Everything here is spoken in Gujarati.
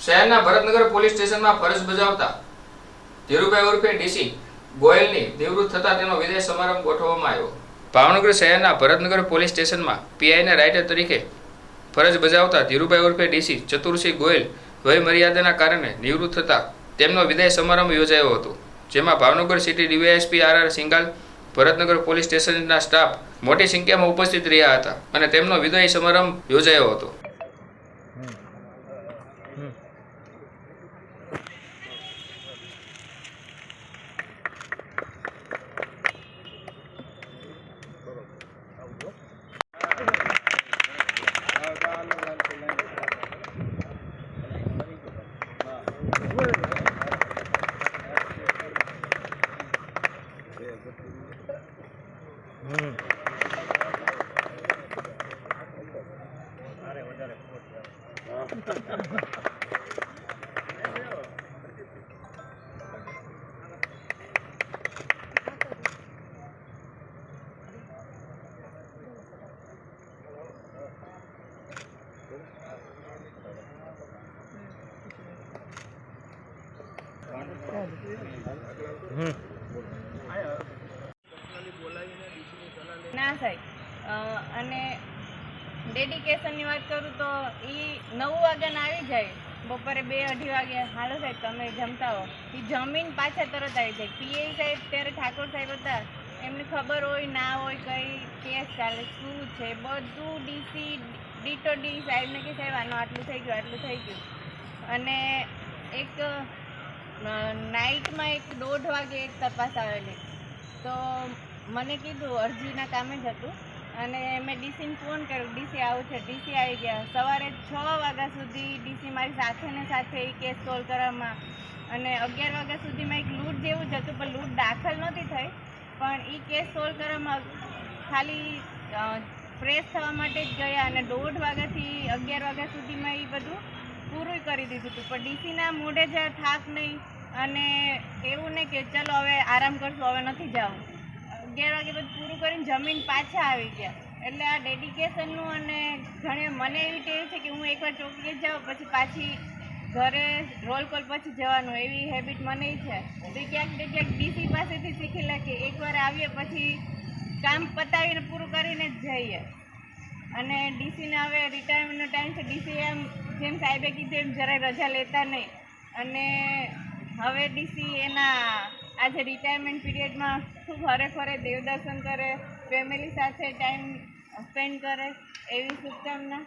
શહેરના ભરતનગર પોલીસ સ્ટેશનમાં ફરજ બજાવતા ધીરુભાઈ ઉર્ફે ડીસી ગોયલની નિવૃત્ત થતા તેનો વિદાય સમારંભ ગોઠવવામાં આવ્યો. ભાવનગર શહેરના ભરતનગર પોલીસ સ્ટેશનમાં પીઆઈના રાઇટર તરીકે ફરજ બજાવતા ધીરુભાઈ ઉર્ફે ડીસી ચતુરસિંહ ગોયલ વય મર્યાદાના કારણે નિવૃત્ત થતા તેમનો વિદાય સમારંભ યોજાયો હતો, જેમાં Bhavnagar city DYSP R R Singal Bharatnagar police સ્ટેશનના સ્ટાફ મોટી સંખ્યામાં ઉપસ્થિત રહ્યા હતા અને તેમનો વિદાય સમારંભ યોજાયો હતો. 嗯。ના થાય. અને ડેડિકેશનની વાત કરું તો એ નવ વાગ્યાના આવી જાય. બપોરે બે અઢી વાગે હાલો સાહેબ, તમે જમતા હો એ જમીન પાછા તરત આવી જાય. પીએ સાહેબ, ત્યારે ઠાકોર સાહેબ હતા. એમને ખબર હોય, ના હોય, કઈ કેસ ચાલે, શું છે, બધું ડીસી, ડીટો ડી સાહેબને કે સાહેબ, આનું આટલું થઈ ગયું, આટલું થઈ ગયું. અને એક નાઇટમાં એક દોઢ વાગે એક તપાસ આવેલી. તો મને કીધું અરજીના કામે જ હતું. અને મેં ડીસીને ફોન કર્યો. ડીસી આવું છે. ડીસી આવી ગયા. સવારે છ વાગ્યા સુધી ડીસી મારી સાથે ને સાથે એ કેસ સોલ્વ કરવામાં અને અગિયાર વાગ્યા સુધીમાં એક લૂંટ જેવું જ હતું, પણ લૂંટ દાખલ નહોતી થઈ. પણ એ કેસ સોલ્વ કરવામાં ખાલી ફ્રેશ થવા માટે જ ગયા અને દોઢ વાગ્યાથી અગિયાર વાગ્યા સુધીમાં એ બધું પૂરું કરી દીધું હતું. પણ ડીસીના મોઢે જ થાક નહીં અને એવું નહીં કે ચલો હવે આરામ કરશું, હવે નથી જવું અગિયાર વાગે બધું પૂરું કરીને જમીન પાછા આવી ગયા. એટલે આ ડેડિકેશનનું અને ઘણે મને એવી ટેવ છે કે હું એકવાર ચોકીએ જાઉં, પછી પાછી ઘરે રોલ કોલ પછી જવાનું. એવી હેબિટ મને છે. તો ક્યાંક ને ક્યાંક ડીસી પાસેથી શીખેલા કે એકવાર આવીએ પછી કામ પતાવીને પૂરું કરીને જ જઈએ. અને ડીસીને હવે રિટાયરમેન્ટનો ટાઈમ છે. ડીસી એમ જેમ સાહેબે કીધું એમ જરાય રજા લેતા નહીં. અને હવે ડીસી એના આજે રિટાયરમેન્ટ પીરિયડમાં ખૂબ હરે ફરે દેવદર્શન કરે ફેમિલી સાથે ટાઈમ સ્પેન્ડ કરે એવી શુભકામના.